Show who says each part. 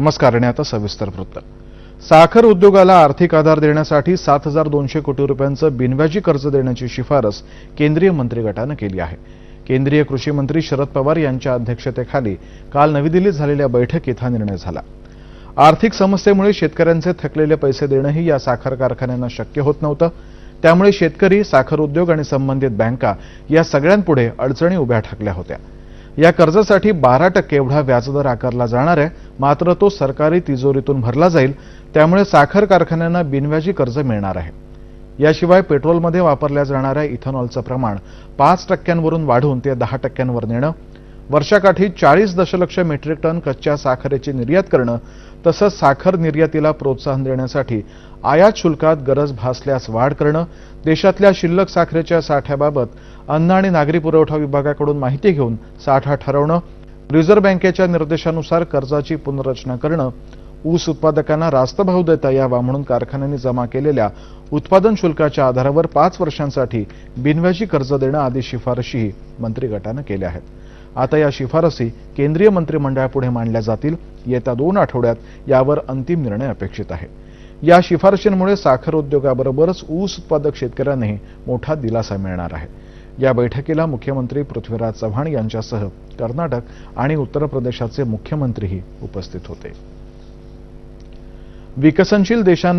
Speaker 1: नमस्कार आणि आता सविस्तर वृत्त. साखर उद्योगाला आर्थिक आधार देण्यासाठी सात हजार दोनशे कोटी रुपयांचं बिनव्याजी कर्ज देण्याची शिफारस केंद्रीय मंत्रिगटानं केली आहे. केंद्रीय कृषी मंत्री शरद पवार यांच्या अध्यक्षतेखाली काल नवी दिल्लीत झालेल्या बैठकीत हा निर्णय झाला. आर्थिक समस्येमुळे शेतकऱ्यांचे थकलेले पैसे देणंही या साखर कारखान्यांना शक्य होत नव्हतं. त्यामुळे शेतकरी साखर उद्योग आणि संबंधित बँका या सगळ्यांपुढे अडचणी उभ्या ठाकल्या होत्या. या कर्जासाठी बारा टक्के एवढा व्याजदर आकारला जाणार आहे. मात्र तो सरकारी तिजोरीतून भरला जाईल. त्यामुळे साखर कारखान्यांना बिनव्याजी कर्ज मिळणार आहे. याशिवाय पेट्रोलमध्ये वापरल्या जाणाऱ्या इथेनॉलचं प्रमाण पाच टक्क्यांवरून वाढवून ते दहा टक्क्यांवर नेणं वर्षाकाठी चाळीस दशलक्ष मेट्रिक टन कच्च्या साखरेची निर्यात करणं तसंच साखर निर्यातीला प्रोत्साहन देण्यासाठी आयात शुल्कात गरज भासल्यास वाढ करणं देशातल्या शिल्लक साखरेच्या साठ्याबाबत अन्न आणि नागरी पुरवठा विभागाकडून माहिती घेऊन साठा ठरवणं रिझर्व्ह बँकेच्या निर्देशानुसार कर्जाची पुनर्रचना करणं ऊस उत्पादकांना रास्त भाव देता यावा म्हणून कारखान्यांनी जमा केलेल्या उत्पादन शुल्काच्या आधारावर पाच वर्षांसाठी बिनव्याजी कर्ज देणं आदी शिफारशीही मंत्रिगटानं केल्या आहेत. आता या शिफारसी केंद्रीय मंत्रिमंडळापुढे मांडल्या जातील. येत्या दोन आठवड्यात यावर अंतिम निर्णय अपेक्षित आहे. या शिफारशींमुळे साखर उद्योगाबरोबरच ऊस उत्पादक शेतकऱ्यांनाही मोठा दिलासा मिळणार आहे. या बैठकीला मुख्यमंत्री पृथ्वीराज चव्हाण यांच्यासह कर्नाटक आणि उत्तर प्रदेशाचे मुख्यमंत्रीही उपस्थित होते. विकसनशील देशांना